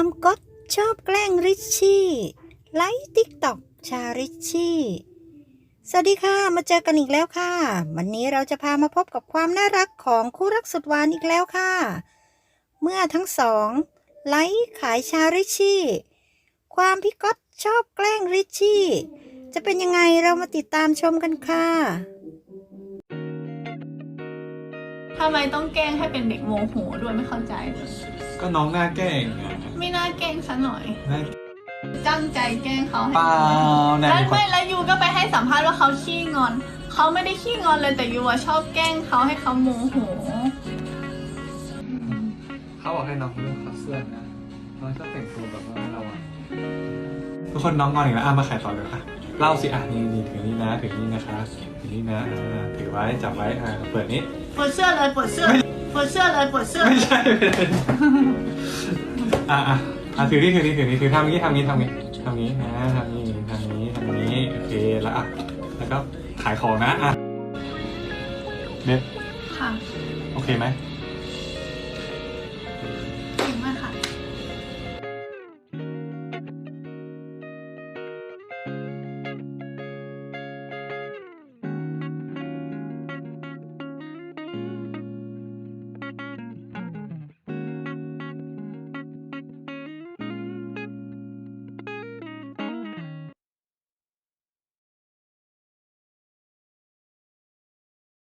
อบแกล้งริชชี่ไลฟ์ติ๊กต็อกชาริชชี่สวัสดีค่ะ มาเจอกันอีกแล้วค่ะ วันนี้เราจะพามาพบกับความน่ารักของคู่รักสุดหวานอีกแล้วค่ะ เมื่อทั้งสองไลฟ์ขายชาริชชี่ความพี่ก๊อตชอบแกล้งริชชี่จะเป็นยังไงเรามาติดตามชมกันค่ะทำไมต้องแกล้งให้เป็นเด็กโมโหด้วยไม่เข้าใจ ก็น้องหน้าแกล้งไง ไม่น่าแกล้งซะหน่อยหน้าตั้งใจแกล้งเขาให้เปล่าแนนแล้วเป็นคนไม่แล้วยูก็ไปให้สัมภาษณ์ว่าเขาขี้งอน เขาไม่ได้ขี้งอนเลยแต่ยูอะชอบแกล้งเขาให้เขาโมโห เขาบอกให้น้องเลือกคอเสื้อนะน้องชอบแต่งตัวแบบว่าเราอะทุกคนน้องงอนอีกแล้วอะมาขายต่อเลยอะ เล่าสิอะนี่นี่ถือนี่นะถือนี่นะคะถือนี่นะอ่าถือไว้จับไว้อ่าเปิดนี้ ปวดเสื้อเลยปวดเสื้อปวดเสื้อเลยปวดเสื้อไม่ใช่ไม่ใช่ อะอะอะถือนี่ถือนี่ถือนี่ถือทำนี้ทำนี้ทำนี้ทำนี้นะทำนี้ทำนี้ทำนี้โอเคแล้วอะแล้วก็ขายของนะอะเน็ตค่ะ โอเคไหม